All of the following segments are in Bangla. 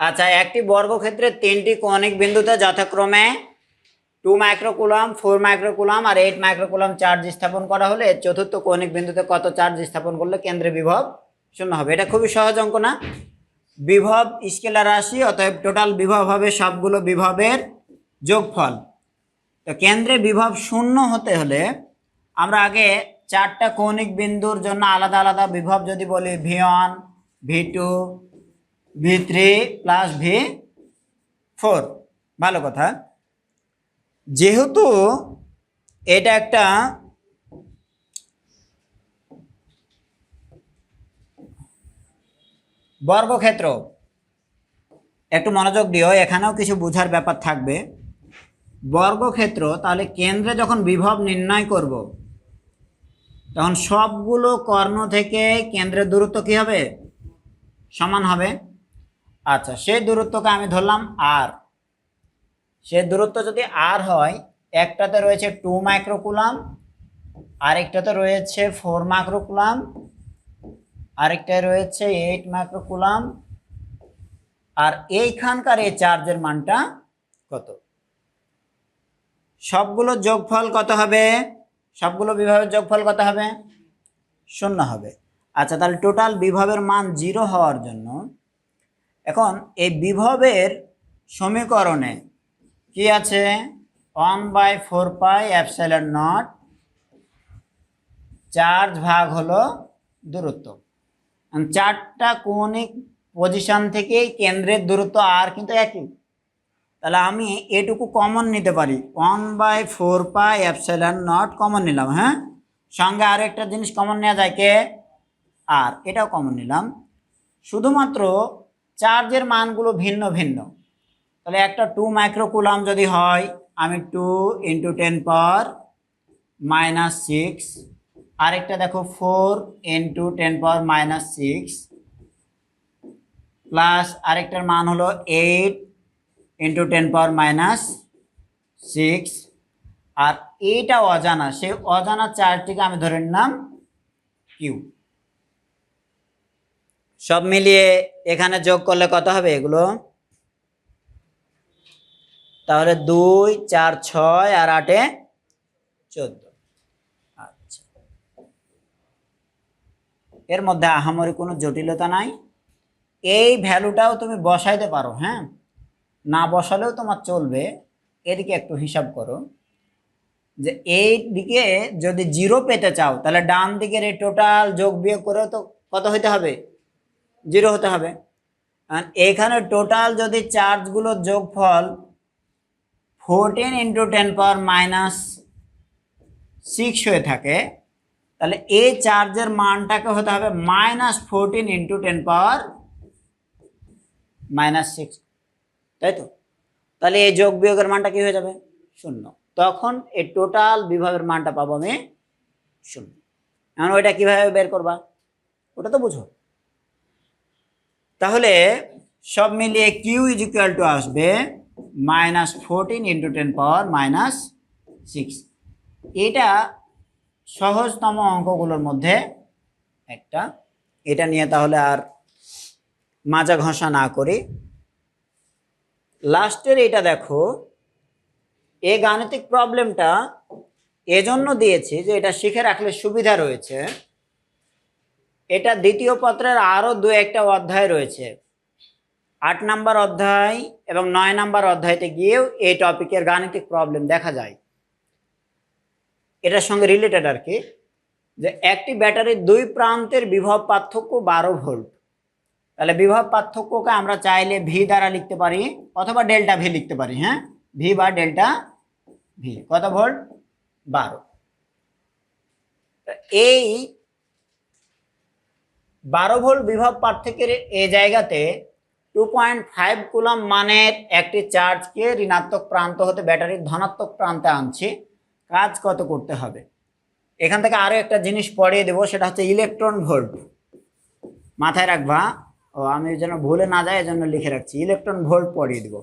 আচ্ছা একটি বর্গক্ষেত্রে তিনটি কৌণিক বিন্দুতে যথাক্রমে টু মাইক্রোকুলাম ফোর মাইক্রোকুলাম আর এইট মাইক্রোকুলাম চার্জ স্থাপন করা হলে চতুর্থ কৌণিক বিন্দুতে কত চার্জ স্থাপন করলে কেন্দ্রে বিভব শূন্য হবে? এটা খুবই সহজ অঙ্ক না। বিভব স্কেলার রাশি, অতএব টোটাল বিভব হবে সবগুলো বিভবের যোগফল। তো কেন্দ্রে বিভব শূন্য হতে হলে আমরা আগে চারটা কৌণিক বিন্দুর জন্য আলাদা আলাদা বিভব যদি বলি V one V two V three plus V four. ভালো কথা। যেহেতু এটা একটা বর্গক্ষেত্র, একটু মনোযোগ দিও, এখানেও কিছু বোঝার ব্যাপার থাকবে। বর্গক্ষেত্র, তাহলে কেন্দ্রে যখন বিভব নির্ণয় করব, তখন সবগুলো কর্ণ থেকে কেন্দ্রের দূরত্ব কী হবে? সমান হবে। আচ্ছা সেই দূরত্বকে আমি ধরলাম আর সে দূরত্ব যদি আর হয়, একটাতে রয়েছে টু মাইক্রোকুলাম আরেকটাতে রয়েছে ফোর মাইক্রোকুলাম আরেকটায় রয়েছে এইট মাইক্রোকুলাম আর এইখানকার এই চার্জের মানটা কত? সবগুলো যোগফল কত হবে? সবগুলো বিভবের যোগফল কত হবে? শূন্য হবে। আচ্ছা তাহলে টোটাল বিভবের মান জিরো হওয়ার জন্য এখন এই বিভবের সমীকরণে কি আছে? One by four pi epsilon naught charge ভাগ হলো দূরত্ব। চারটা কৌণিক পজিশন থেকেই কেন্দ্রের দূরত্ব আর কিন্তু একই। তাহলে আমি এটুকু কমন নিতে পারি। One by four pi epsilon naught common নিলাম হ্যাঁ? সঙ্গে আরও একটা জিনিস কমন নেওয়া যায় কে? আর এটাও কমন নিলাম। শুধুমাত্র চার্জের মানগুলো ভিন্ন ভিন্ন। তাহলে একটা টু মাইক্রোকুলাম যদি হয়, আমি two into ten power minus six আরেকটা দেখো four into ten power minus six plus আরেকটার মান হলো eight into ten power minus six আর এইটা অজানা, সেই অজানা চারটিকে আমি ধরে নিলাম কিউ সব মিলিয়ে এখানে যোগ করলে কত হবে এগুলো? তাহলে দুই, চার, ছয় আর আটে চোদ্দ। আচ্ছা। এর মধ্যে আহামরি কোনো জটিলতা নাই। এই ভ্যালুটাও তুমি বসাইতে পারো হ্যাঁ? না বসালেও তোমার চলবে। এদিকে একটু হিসাব করো। যে এই দিকে যদি জিরো পেতে চাও, তাহলে ডান দিকের এই টোটাল যোগ বিয়োগ করেও তো কত হতে হবে? জিরো হতে হবে। এখানে টোটাল যদি চার্জগুলো যোগফল fourteen into ten power minus six হয়ে থাকে, তাহলে এই চার্জের মানটাকে হতে হবে minus fourteen into ten power minus six তাই তো? তাহলে এই যোগ বিয়োগের মানটা কি হয়ে যাবে? শূন্য। তখন এই টোটাল বিভাগের মানটা পাবো আমি শূন্য। এখন ওইটা কীভাবে বের করবা? ওটা তো বুঝো। তাহলে সব মিলিয়ে কিউ ইজ ইকুয়াল টু আসবে minus fourteen into ten power minus six এটা সহজতম অঙ্কগুলোর মধ্যে একটা। এটা নিয়ে তাহলে আর মাজা ঘষা না করি। লাস্টের এটা দেখো, এ গাণিতিক প্রবলেমটা এজন্য দিয়েছি যে এটা শিখে রাখলে সুবিধা রয়েছে। এটা দ্বিতীয় পত্রের আরও দু একটা অধ্যায় রয়েছে। আট নাম্বার অধ্যায় এবং নয় নাম্বার অধ্যায়তে গিয়েও এই টপিকের গাণিতিক প্রবলেম দেখা যায়। এটার সঙ্গে রিলেটেড আর কি, যে একটি ব্যাটারির দুই প্রান্তের বিভব পার্থক্য বারো ভোল্ট। তাহলে বিভব পার্থক্যকে আমরা চাইলে ভি দ্বারা লিখতে পারি, অথবা ডেল্টা ভি লিখতে পারি হ্যাঁ? ভি বা ডেল্টা ভি কত ভোল্ট? বারো। এই বারো ভোল্ট বিভব পার্থক্যের এই জায়গাতে টু পয়েন্ট ফাইভ কুলাম মানের একটি চার্জকে ঋণাত্মক প্রান্ত হতে ব্যাটারির ধনাত্মক প্রান্তে আনছি। কাজ কত করতে হবে? এখান থেকে আরও একটা জিনিস পড়িয়ে দেবো, সেটা হচ্ছে ইলেকট্রন ভোল্ট মাথায় রাখবা, ও আমি যেন ভুলে না যায় এজন্য লিখে রাখছি ইলেকট্রন ভোল্ট পড়িয়ে দেবো।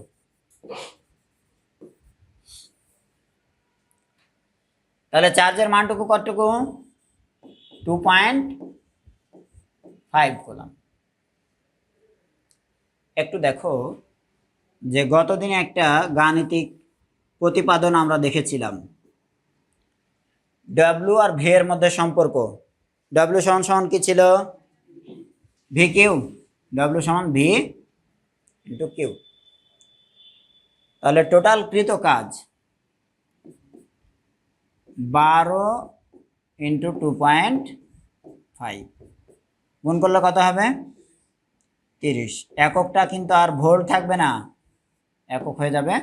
তাহলে চার্জের মানটুকু কতটুকু? টু পয়েন্ট ফাইভ করলাম একটু দেখো যে গতদিন একটা গাণিতিক প্রতিপাদন আমরা দেখেছিলাম। ডাব্লু আর ভি এর মধ্যে সম্পর্ক। ডাব্লু সমান সমান কি ছিল? V Q. ডাব্লু সমান ভি ইন্টু কিউ। তাহলে টোটাল কৃত কাজ বারো ইন্টু টু পয়েন্ট ফাইভ গুণ করলে কত হবে? তিরিশ। এককটা কিন্তু আর ভোল্ট থাকবে না। একক হয়ে যাবে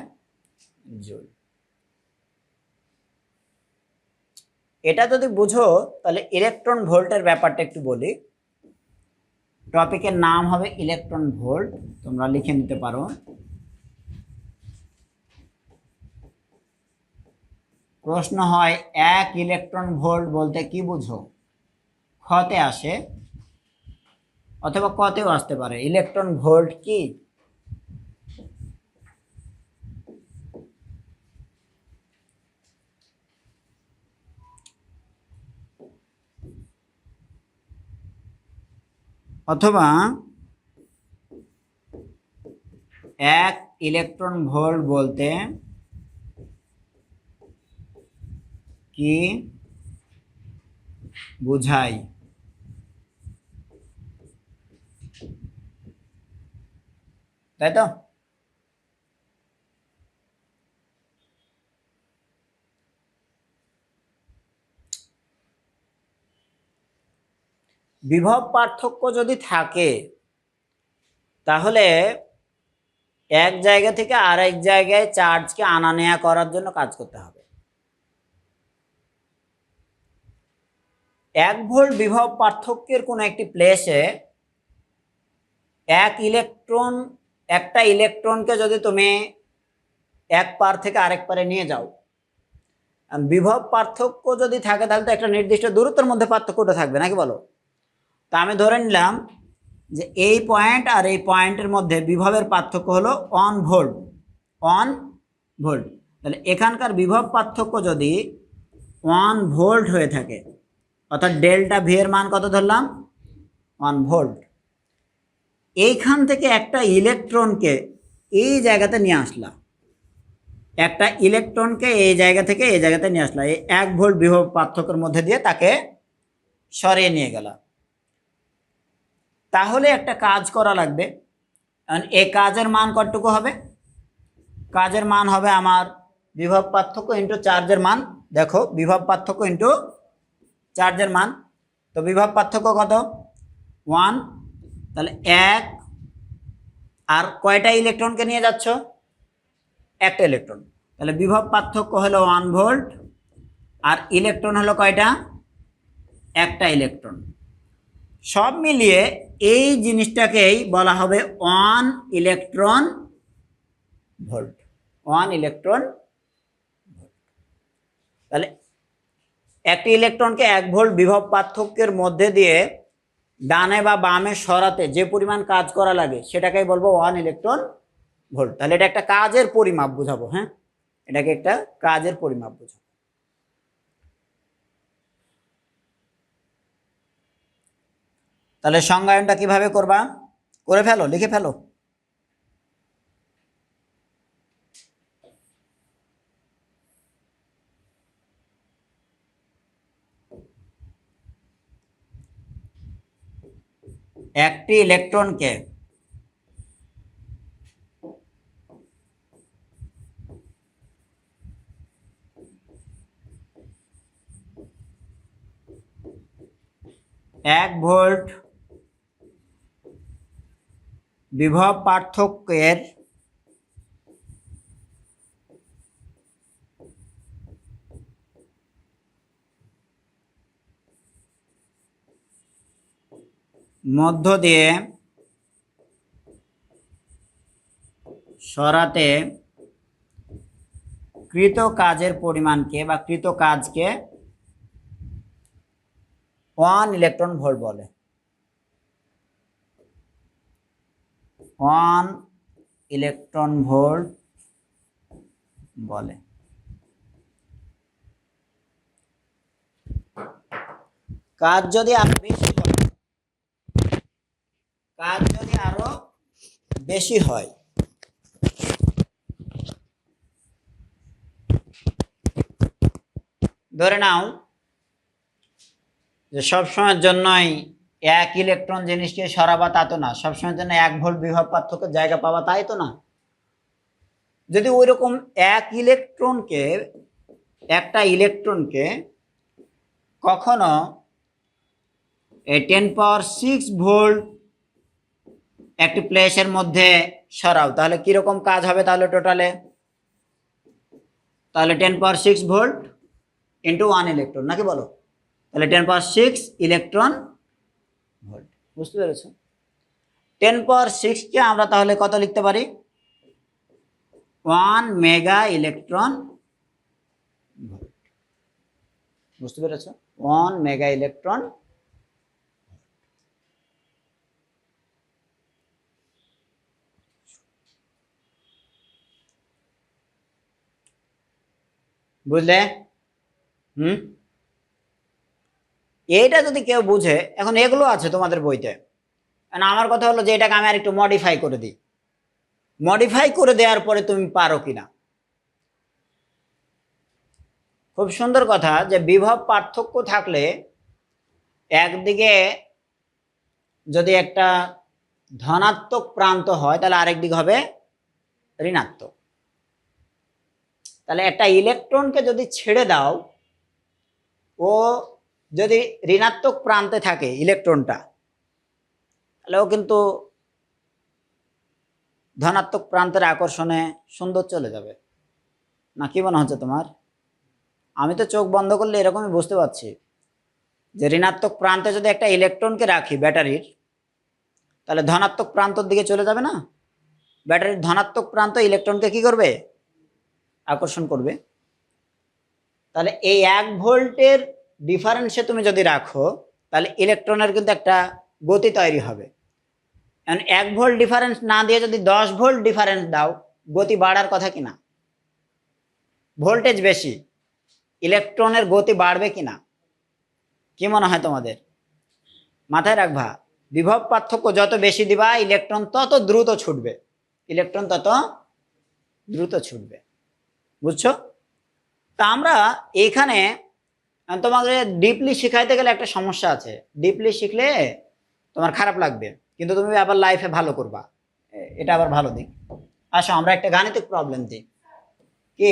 এটা যদি বুঝো, তাহলে ইলেকট্রন ভোল্টের ব্যাপারটা একটু বলি। টপিকের নাম হবে ইলেকট্রন ভোল্ট তোমরা লিখে নিতে পারো। প্রশ্ন হয়, এক ইলেকট্রন ভোল্ট বলতে কি বুঝো? খতে আসে। অথবা কতেও আসতে পারে? ইলেকট্রন ভোল্ট কি? অথবা এক ইলেকট্রন ভোল্ট বলতে কি? বুঝায় তাই তো? বিভব পার্থক্য যদি থাকে, তাহলে এক জায়গা থেকে আরেক জায়গায় চার্জকে আনা নেয়া করার জন্য কাজ করতে হবে। এক ভোল্ট বিভব পার্থক্যের কোনো একটি প্লেসে এক ইলেকট্রন একটা ইলেকট্রনকে যদি তুমি এক পার থেকে আরেক পারে নিয়ে যাও বিভব পার্থক্য যদি থাকে তাহলে তো একটা নির্দিষ্ট দূরত্বের মধ্যে পার্থক্যটা থাকবে, নাকি বলো? তা আমি ধরে নিলাম যে এই পয়েন্ট আর এই পয়েন্টের মধ্যে বিভবের পার্থক্য হলো অন ভোল্ট অন ভোল্ট তাহলে এখানকার বিভব পার্থক্য যদি ওয়ান ভোল্ট হয়ে থাকে, অর্থাৎ ডেল্টা ভি এর মান কত ধরলাম? ওয়ান ভোল্ট এইখান থেকে একটা ইলেকট্রনকে এই জায়গাতে নিয়ে আসলাম একটা ইলেকট্রনকে এই জায়গা থেকে এই জায়গাতে নিয়ে আসলাম এই এক ভোল্ট বিভব পার্থক্যের মধ্যে দিয়ে তাকে সরিয়ে নিয়ে গেলাম তাহলে একটা কাজ করা লাগবে। কারণ এই কাজের মান কতটুকু হবে? কাজের মান হবে আমার বিভব পার্থক্য ইন্টু চার্জের মান। দেখো, বিভব পার্থক্য ইন্টু চার্জের মান। তো বিভব পার্থক্য কত? ওয়ান তাহলে এক আর কয়টা ইলেকট্রনকে নিয়ে যাচ্ছ? একটা ইলেকট্রন। তাহলে বিভব পার্থক্য হলো ওয়ান ভোল্ট আর ইলেকট্রন হলো কয়টা? একটা ইলেকট্রন। সব মিলিয়ে এই জিনিসটাকেই বলা হবে one electron volt one electron volt তাহলে একটি ইলেকট্রনকে এক ভোল্ট বিভব পার্থক্যের মধ্যে দিয়ে ডানে বা বামে সরাতে যে পরিমাণ কাজ করা লাগে, সেটাকেই বলব ওয়ান ইলেকট্রন ভোল্ট তাহলে এটা একটা কাজের পরিমাপ বুঝাবো হ্যাঁ? এটাকে একটা কাজের পরিমাপ বুঝাবো। তাহলে সংজ্ঞায়নটা কীভাবে করবা? করে ফেলো, লিখে ফেলো। একটি ইলেকট্রনকে এক ভোল্ট বিভব পার্থক্যের মধ্য দিয়ে সরাতে কৃত কাজের পরিমাণকে বা কৃত কাজকে ওয়ান ইলেকট্রন ভোল্ট বলে। ওয়ান ইলেকট্রন ভোল্ট বলে। কাজ যদি করে কাজ যদি আরও বেশি হয়, ধরে নাও যে সবসময়ের জন্যই এক ইলেকট্রন জিনিসকে সরাবা তা তো না, সবসময়ের জন্য এক ভোল্ট বিভব পার্থক্য জায়গা পাওয়া তাই তো না? যদি ওই রকম এক ইলেকট্রনকে, একটা ইলেকট্রনকে কখনো টেন পাওয়ার সিক্স ভোল্ট একটি প্লেসের মধ্যে সরাও। তাহলে কীরকম কাজ হবে তাহলে টোটালে তাহলে ten power six volt into one electron নাকি বলো? তাহলে ten power six electron volt বুঝতে পেরেছ? টেন পাওয়ার সিক্সকে আমরা তাহলে কত লিখতে পারি? ওয়ান মেগা ইলেকট্রন ভোল্ট বুঝতে পেরেছ? ওয়ান মেগা ইলেকট্রন বুঝলে? হুম? এইটা যদি কেউ বুঝে, এখন এগুলো আছে তোমাদের বইতে। কারণ আমার কথা হলো যে এটাকে আমি আর একটু মডিফাই করে দিই। মডিফাই করে দেওয়ার পরে তুমি পারো কিনা খুব সুন্দর কথা যে বিভব পার্থক্য থাকলে একদিকে যদি একটা ধনাত্মক প্রান্ত হয়, তাহলে আরেক দিক হবে ঋণাত্মক। তাহলে একটা ইলেকট্রনকে যদি ছেড়ে দাও, ও যদি ঋণাত্মক প্রান্তে থাকে ইলেকট্রনটা, তাহলে ও কিন্তু ধনাত্মক প্রান্তের আকর্ষণে সুন্দর চলে যাবে। না, কি মনে হচ্ছে তোমার? আমি তো চোখ বন্ধ করলে এরকমই বুঝতে পারছি যে ঋণাত্মক প্রান্তে যদি একটা ইলেকট্রনকে রাখি ব্যাটারির, তাহলে ধনাত্মক প্রান্তর দিকে চলে যাবে না? ব্যাটারির ধনাত্মক প্রান্ত ইলেকট্রনকে কি করবে? আকর্ষণ করবে। তাহলে এই এক ভোল্টের ডিফারেন্সে তুমি যদি রাখো, তাহলে ইলেকট্রনের কিন্তু একটা গতি তৈরি হবে। এখন এক ভোল্ট ডিফারেন্স না দিয়ে যদি দশ ভোল্ট ডিফারেন্স দাও, গতি বাড়ার কথা কি না? ভোল্টেজ বেশি, ইলেকট্রনের গতি বাড়বে কি না? কি মনে হয় তোমাদের? মাথায় রাখবা, বিভব পার্থক্য যত বেশি দিবা, ইলেকট্রন তত দ্রুত ছুটবে। ইলেকট্রন তত দ্রুত ছুটবে। বুঝছ? তা আমরা এইখানে আহ, তোমাকে ডিপলি শিখাইতে গেলে একটা সমস্যা আছে। ডিপলি শিখলে তোমার খারাপ লাগবে কিন্তু তুমি আবার লাইফে ভালো করবা। এটা আবার ভালো দিক। আসো আমরা একটা গাণিতিক প্রবলেম দিই। কি?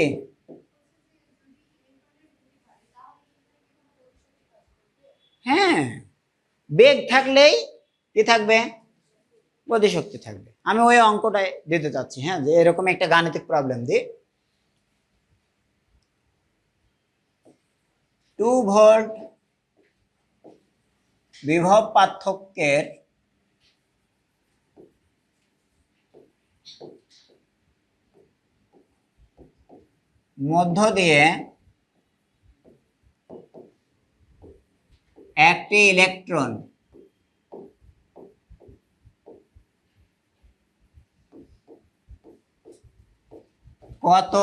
হ্যাঁ বেগ থাকলেই কি থাকবে? গতিশক্তি থাকবে। আমি ওই অঙ্কটাই দিতে চাচ্ছি হ্যাঁ যে এরকম একটা গাণিতিক প্রবলেম দিই। টু ভোল্ট বিভব পার্থক্যের মধ্য দিয়ে একটি ইলেকট্রন কত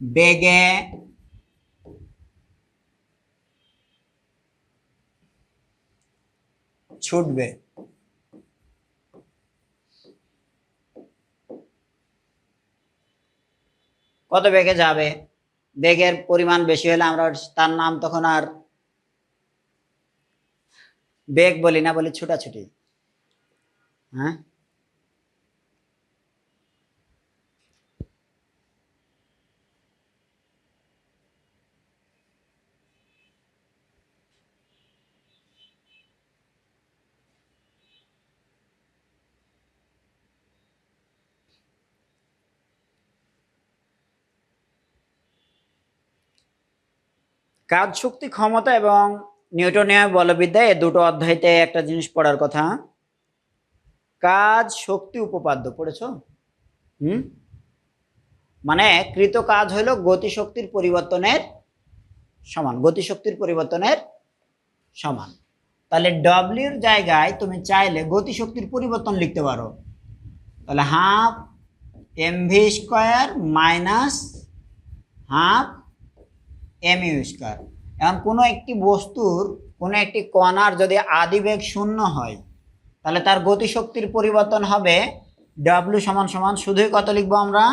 বেগে ছুটবে। কত বেগে যাবে? বেগের পরিমাণ বেশি হলে আমরা তার নাম তখন আর বেগ বলি না, বলি ছুটাছুটি। হ্যাঁ? কাজ শক্তি ক্ষমতা এবং নিউটনীয় বলবিদ্যা এই দুটো অধ্যায়তে একটা জিনিস পড়ার কথা। কাজ, শক্তি, উপপাদ্য পড়েছো? হুম? মানে কৃত কাজ হলো গতিশক্তির পরিবর্তনের সমান গতিশক্তির পরিবর্তনের সমান। তাহলে ডব্লিউর জায়গায় তুমি চাইলে গতিশক্তির পরিবর্তন লিখতে পারো। তাহলে half M V square minus half M U square এখন কোনো একটি বস্তুর কোনো একটি কণার যদি আদিবেগ শূন্য হয়, তাহলে তার গতিশক্তির পরিবর্তন হবে ডাব্লিউ সমান সমান, শুধুই কত লিখব আমরা?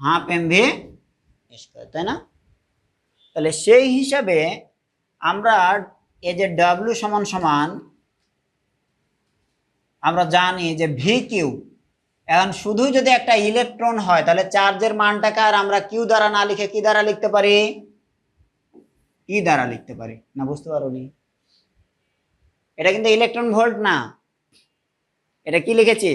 হাফ এম ভি স্কোয়ার তাই না? তাহলে সেই হিসাবে আমরা এই যে ডাব্লিউ সমান সমান, আমরা জানি যে ভি কিউ। এখন শুধু যদি একটা ইলেকট্রন হয়, তাহলে চার্জের মানটাকে আর আমরা কিউ দ্বারা না লিখে কি দ্বারা লিখতে পারি? ই দ্বারা লিখতে পারি। না, বুঝতে পারো নি এটা কিন্তু ইলেকট্রন ভোল্ট না। এটা কি লিখেছি?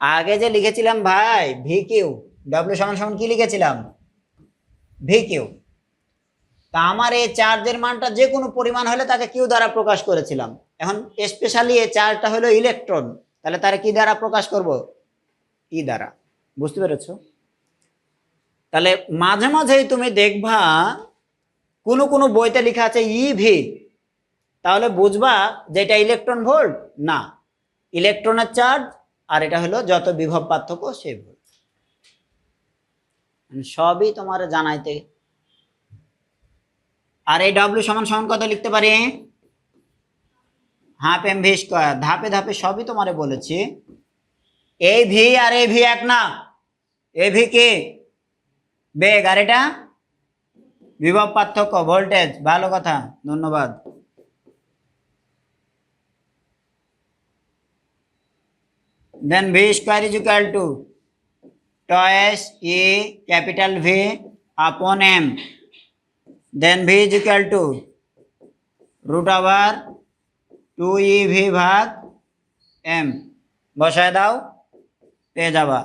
আগে যে লিখেছিলাম ভাই ভি কিউ ডাব্লিউ সমান সমান কি লিখেছিলাম? ভি কিউ তা আমার এই চার্জের মানটা যে কোনো পরিমাণ হলে তাকে কিউ দ্বারা প্রকাশ করেছিলাম। এখন স্পেশালি এই চার্জটা হলো ইলেকট্রন তাহলে তারা কি দ্বারা প্রকাশ করব? ই দ্বারা। বুঝতে পেরেছ? তাহলে মাঝে মাঝেই তুমি দেখবা কোনো কোনো বইতে লেখা আছে ই ভি তাহলে বুঝবা যে এটা ইলেকট্রন ভোল্ট না। ইলেকট্রনের চার্জ আর এটা হলো যত বিভব পার্থক্য সেই ভোল্ট। সবই তোমার জানাইতে। আর এই ডাব্লিউ সমান সমান কত লিখতে পারি? হাফ এম ভি স্কোয়ার ধাপে ধাপে সবই তোমারে বলেছি। এই ভি আর এই ভি এক না। এ ভি কি? বেগ আর এটা বিভব পার্থক্য ভোল্টেজ ভালো কথা ধন্যবাদ then v square is equal to twice e capital V upon m then v is equal to root over 2 e v ভাগ m বসায় দাও পেয়ে যাবা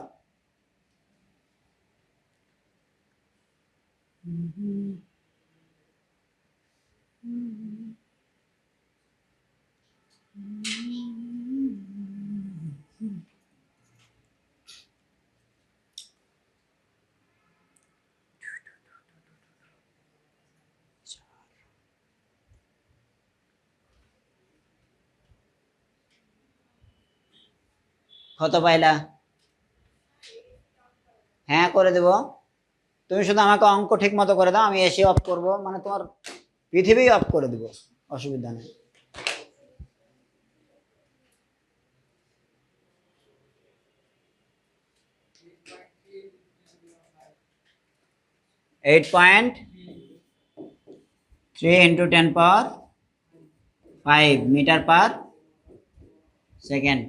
কত পাইলা? হ্যাঁ করে দেব। তুমি শুধু আমাকে অঙ্ক ঠিক মতো করে দাও, আমি এসে অফ করব। মানে তোমার পৃথিবী অফ করে দেব। অসুবিধা নেই। Eight point three into ten power five metre per second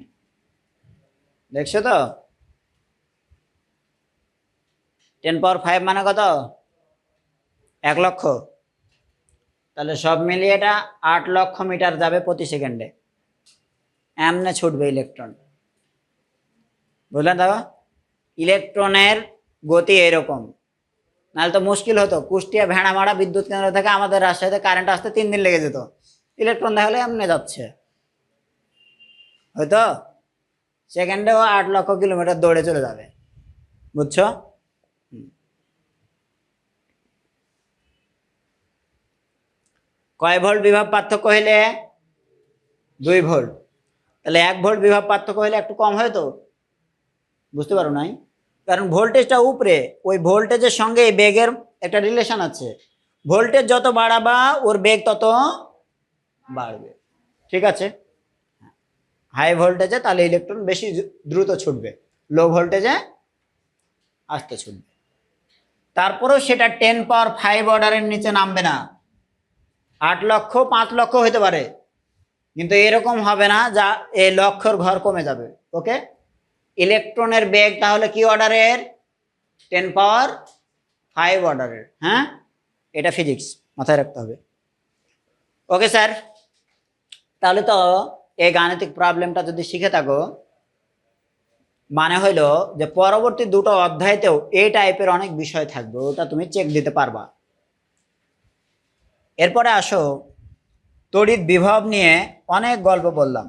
দেখছ তো? টেন পাওয়ার ফাইভ মানে কত? এক লক্ষ। তাহলে সব মিলিয়ে এটা আট লক্ষ মিটার যাবে প্রতি সেকেন্ডে। এমনে ছুটবে ইলেকট্রন বুঝলেন দাদা ইলেকট্রনের গতি এরকম। নাহলে তো মুশকিল হতো। কুষ্টিয়া, ভেড়ামারা, বিদ্যুৎ কেন্দ্র থেকে আমাদের রাজশাহীতে কারেন্ট আসতে তিন দিন লেগে যেত। ইলেকট্রন দেখালে এমনি যাচ্ছে। হয়তো? সেকেন্ডেও আট লক্ষ কিলোমিটার দৌড়ে চলে যাবে। বুঝছ। কয় ভোল্ট বিভব পার্থক্য হইলে? দুই ভোল্ট। তাহলে এক ভোল্ট বিভব পার্থক্য হইলে একটু কম হয় তো? বুঝতে পারো নাই? কারণ ভোল্টেজটা উপরে, ওই ভোল্টেজের সঙ্গে এই বেগের একটা রিলেশন আছে। ভোল্টেজ যত বাড়াবা, ওর বেগ তত বাড়বে। ঠিক আছে? হাই ভোল্টেজে তাহলে ইলেকট্রন বেশি দ্রুত ছুটবে লো ভোল্টেজে আস্তে ছুটবে। তারপরেও সেটা টেন পাওয়ার ফাইভ অর্ডারের নিচে নামবে না। আট লক্ষ, পাঁচ লক্ষ হতে পারে, কিন্তু এরকম হবে না যা এই লক্ষর ঘর কমে যাবে ওকে ইলেকট্রনের বেগ তাহলে কি অর্ডারের টেন পাওয়ার ফাইভ অর্ডারের হ্যাঁ? এটা ফিজিক্স মাথায় রাখতে হবে। ওকে স্যার তাহলে তো এই গাণিতিক প্রবলেমটা যদি শিখে থাকো মানে হইল যে পরবর্তী দুটো অধ্যায়তেও এই টাইপের অনেক বিষয় থাকবে, ওটা তুমি চেক দিতে পারবা। এরপরে আসো, তড়িৎ বিভব নিয়ে অনেক গল্প বললাম।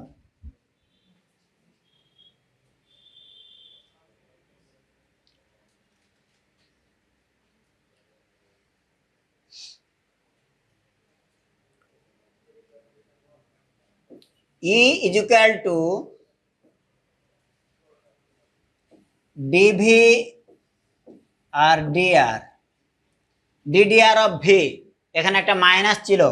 E is equal to dv আর dr ddr অফ v. এখানে একটা মাইনাস ছিল।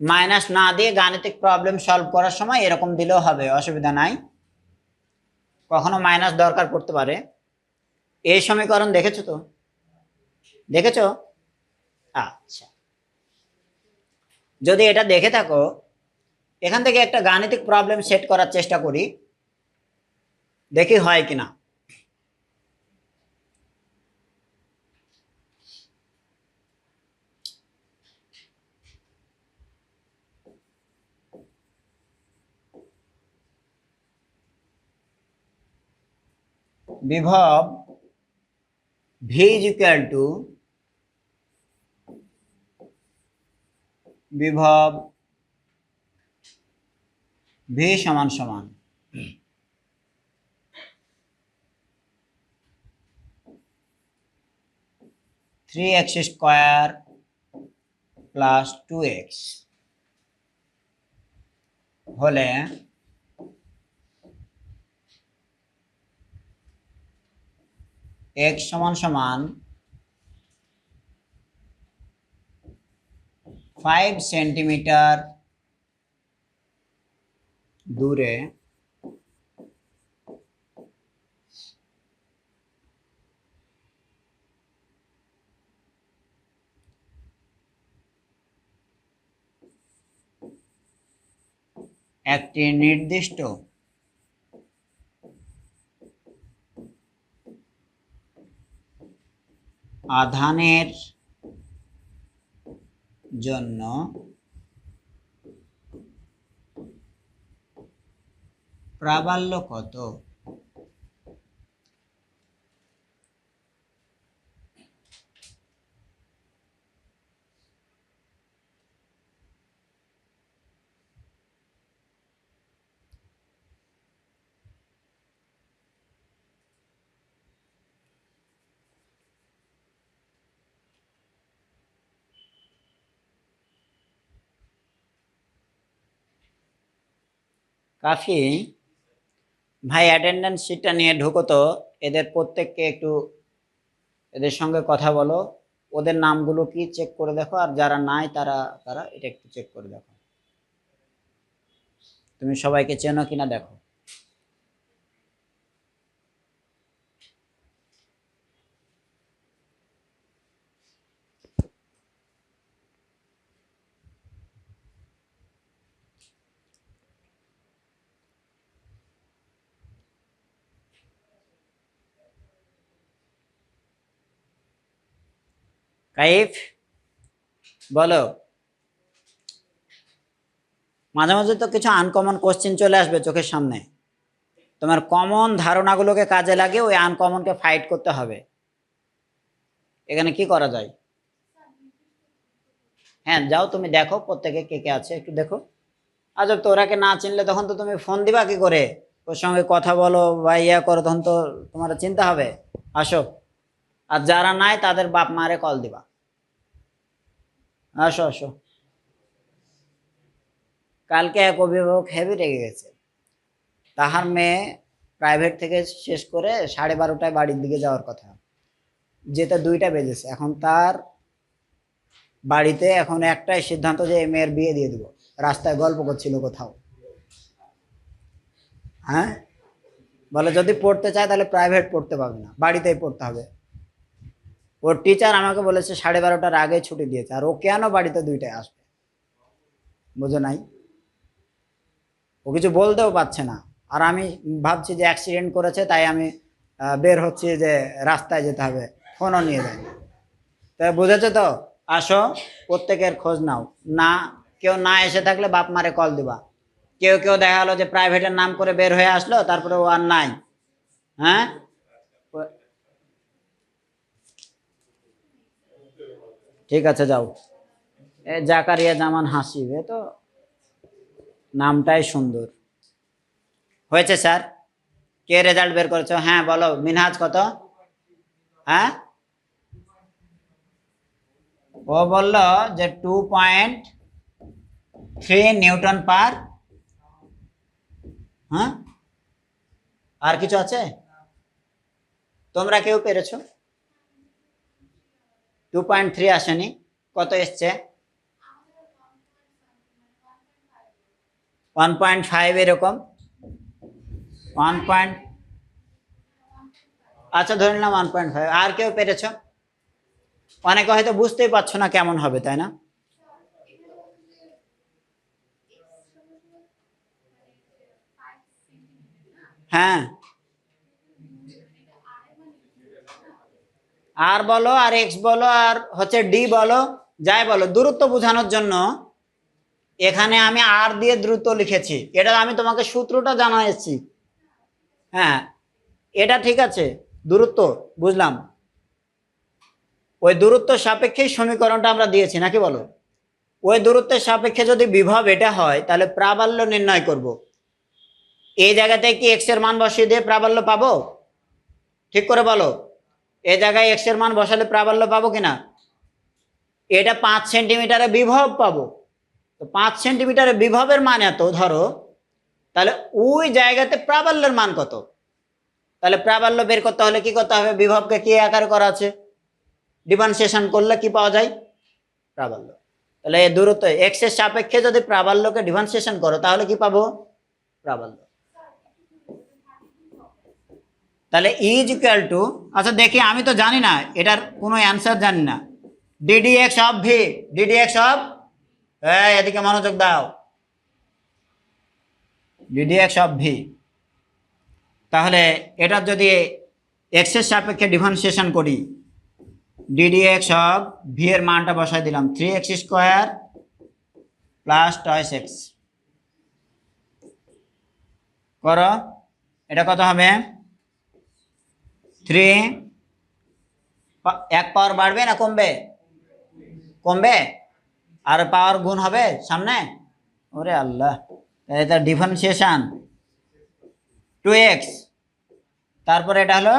মাইনাস না দিয়ে গাণিতিক প্রবলেম সলভ করার সময় এরকম দিলেও হবে, অসুবিধা নাই। কখনো মাইনাস দরকার পড়তে পারে। এই সমীকরণ দেখেছ তো? দেখেছ? আচ্ছা। যদি এটা দেখে থাকো এখান থেকে একটা গাণিতিক প্রবলেম সেট করার চেষ্টা করি। দেখি হয় কিনা। বিভব ভি ইজ ইকুয়াল টু বিভব ভি সমান সমান। Three X square plus two X হলে এক্স সমান সমান ফাইভ সেন্টিমিটার দূরে। একটি নির্দিষ্ট আধানের জন্য প্রাবল্য কত? কাফি ভাই অ্যাটেন্ডেন্স শিটটা নিয়ে ঢুকো তো। এদের প্রত্যেককে একটু এদের সঙ্গে কথা বলো। ওদের নামগুলো কি চেক করে দেখো, আর যারা নাই তারা তারা এটা একটু চেক করে দেখো। তুমি সবাইকে চেনো কিনা দেখো। কাইফ, বলো। মাঝে মাঝে তো কিছু আনকমন কোশ্চেন চলে আসবে চোখের সামনে। তোমার কমন ধারণাগুলোকে কাজে লাগে ওই আনকমনকে ফাইট করতে হবে। এখানে কি করা যায়? হ্যাঁ যাও তুমি দেখো প্রত্যেকে কে কে আছে, একটু দেখো। আজব তো ওরাকে না চিনলে তখন তো তুমি ফোন দিবা কি করে? ওর সঙ্গে কথা বলো বা ইয়া করো, তখন তো তোমার চিন্তা হবে। আসো। আর যারা নাই, তাদের বাপ মারে কল দিবা। আসো আসো। কালকে এক অভিভাবক হেভি রেগে গেছে। তাহার মেয়ে প্রাইভেট থেকে শেষ করে সাড়ে বারোটায় বাড়ির দিকে যাওয়ার কথা। যেতে দুইটা বেজেছে। এখন তার বাড়িতে এখন একটাই সিদ্ধান্ত যে মেয়ের বিয়ে দিয়ে দিব। রাস্তায় গল্প করছিল কোথাও। হ্যাঁ? বলে, যদি পড়তে চায় তাহলে প্রাইভেট পড়তে পারবে না। বাড়িতেই পড়তে হবে। ওর টিচার আমাকে বলেছে সাড়ে বারোটার আগে ছুটি দিয়েছে। আর ও কেন বাড়িতে দুইটায় আসবে? বুঝো নাই? ও কিছু বলতেও পারছে না। আর আমি ভাবছি যে অ্যাক্সিডেন্ট করেছে, তাই আমি বের হচ্ছি যে রাস্তায় যেতে হবে। ফোনও নিয়ে যাই তাই বুঝেছ তো? আসো, প্রত্যেকের খোঁজ নাও। না, কেউ না এসে থাকলে বাপ মারে কল দিবা। কেউ কেউ দেখা গেলো যে প্রাইভেটের নাম করে বের হয়ে আসলো, তারপরে ও আর নাই। হ্যাঁ? ঠিক আছে, যাও। এ জাকারিয়া জামান হাসিবে তো নামটাই সুন্দর। হয়েছে, স্যার? কে রেজাল্ট বের করেছ? হ্যাঁ বলো, মিনহাজ কত? হ্যাঁ? ও বলল যে two point three newton per. হ্যাঁ? আর কিছু আছে? তোমরা কেউ পেরেছ? টু পয়েন্ট থ্রি আসেনি। কত এসছে? ওয়ান পয়েন্ট ফাইভ এরকম। ওয়ান পয়েন্ট আচ্ছা ধরে নিলাম ওয়ান পয়েন্ট ফাইভ আর কেউ পেরেছ? অনেকে হয়তো বুঝতেই পারছ না কেমন হবে, তাই না? হ্যাঁ। আর বলো, আর এক্স বলো, আর হচ্ছে ডি বলো, যাই বলো। দূরত্ব বোঝানোর জন্য এখানে আমি আর দিয়ে দ্রুত লিখেছি। এটা আমি তোমাকে সূত্রটা জানাইছি হ্যাঁ এটা ঠিক আছে। দূরত্ব, বুঝলাম। ওই দূরত্ব সাপেক্ষেই সমীকরণটা আমরা দিয়েছি, নাকি বলো? ওই দূরত্বের সাপেক্ষে যদি বিভব এটা হয়, তাহলে প্রাবল্য নির্ণয় করব। এই জায়গাতে কি এক্সের মান বসিয়ে দিয়ে প্রাবল্য পাবো? ঠিক করে বলো। এই জায়গায় এক্সের মান বসালে প্রাবল্য পাবো কিনা? এটা পাঁচ সেন্টিমিটারে বিভব পাবো। তো পাঁচ সেন্টিমিটারে বিভবের মান এত, ধরো, তাহলে ওই জায়গাতে প্রাবল্যের মান কত? তাহলে প্রাবল্য বের করতে হলে কি করতে হবে? বিভবকে কি আকারে করা আছে? ডিফারেন্সিয়েশন করলে কি পাওয়া যায়? প্রাবল্য। তাহলে এই দূরত্ব এক্সের সাপেক্ষে যদি প্রাবল্যকে ডিফারেন্সিয়েশন করো, তাহলে কি পাবো? প্রাবল্য। তাহলে ইজ ইকুয়াল টু আচ্ছা দেখি, আমি তো জানি না, এটার কোনো অ্যান্সার জানি না। DD X of V DD X of এই, এদিকে মনোযোগ দাও। ডিডি এক্স অফ ভি তাহলে এটার যদি এক্সের সাপেক্ষে ডিফারেন্সিয়েশন করি ডিডি এক্স অফ ভি এর মানটা বসাই দিলাম three X square plus twice X করো, এটা কত হবে? থ্রি এক পাওয়ার বাড়বে না কমবে? কমবে? আর পাওয়ার গুণ হবে সামনে? ওরে আল্লাহ এটা ডিফারেন্সিয়েশন টু এক্স তারপরে এটা হলো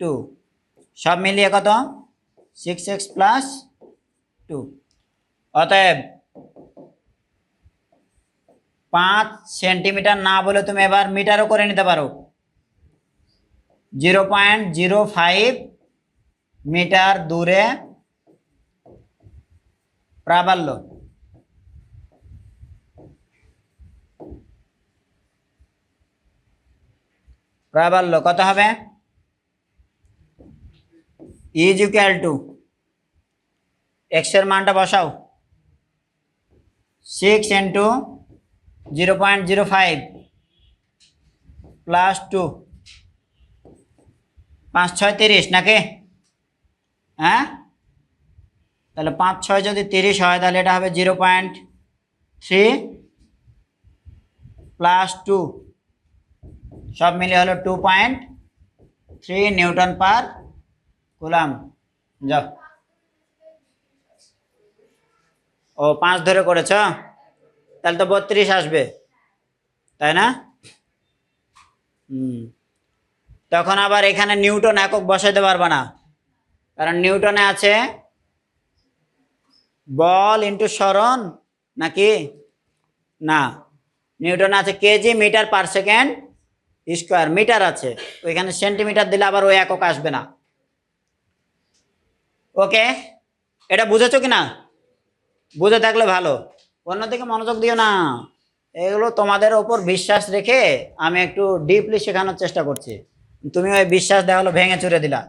টু সব মিলিয়ে কত? সিক্স এক্স প্লাস টু অতএব পাঁচ সেন্টিমিটার না বলে তুমি এবার মিটারও করে নিতে পারো। Zero point zero five metre দূরে প্রাবল্য। প্রাবল্য, কত হবে? ইজ ইকুয়াল টু এক্সের মানটা বসাও। Six into zero point zero five plus two পাঁচ ছয় তিরিশ নাকি? হ্যাঁ? তাহলে পাঁচ ছয় যদি তিরিশ হয়, তাহলে এটা হবে zero point three plus two. সব মিলিয়ে হলো two point three newton per coulomb. যাও। ও, পাঁচ ধরে করেছ? তাহলে তো বত্রিশ আসবে। তাই না? হুম। তখন আবার এখানে নিউটন একক বসাইতে পারবা না। কারণ নিউটনে আছে বল ইন্টু স্মরণ নাকি? না। নিউটনে আছে KG metre per second square metre আছে। ওইখানে সেন্টিমিটার দিলে আবার ওই একক আসবে না। ওকে? এটা বুঝেছ কি না বুঝে থাকলে ভালো। অন্যদিকে মনোযোগ দিও না। এগুলো তোমাদের ওপর বিশ্বাস রেখে আমি একটু ডিপলি শেখানোর চেষ্টা করছি। তুমি ওই বিশ্বাস দেওয়া হলো ভেঙে চুরে দিলা।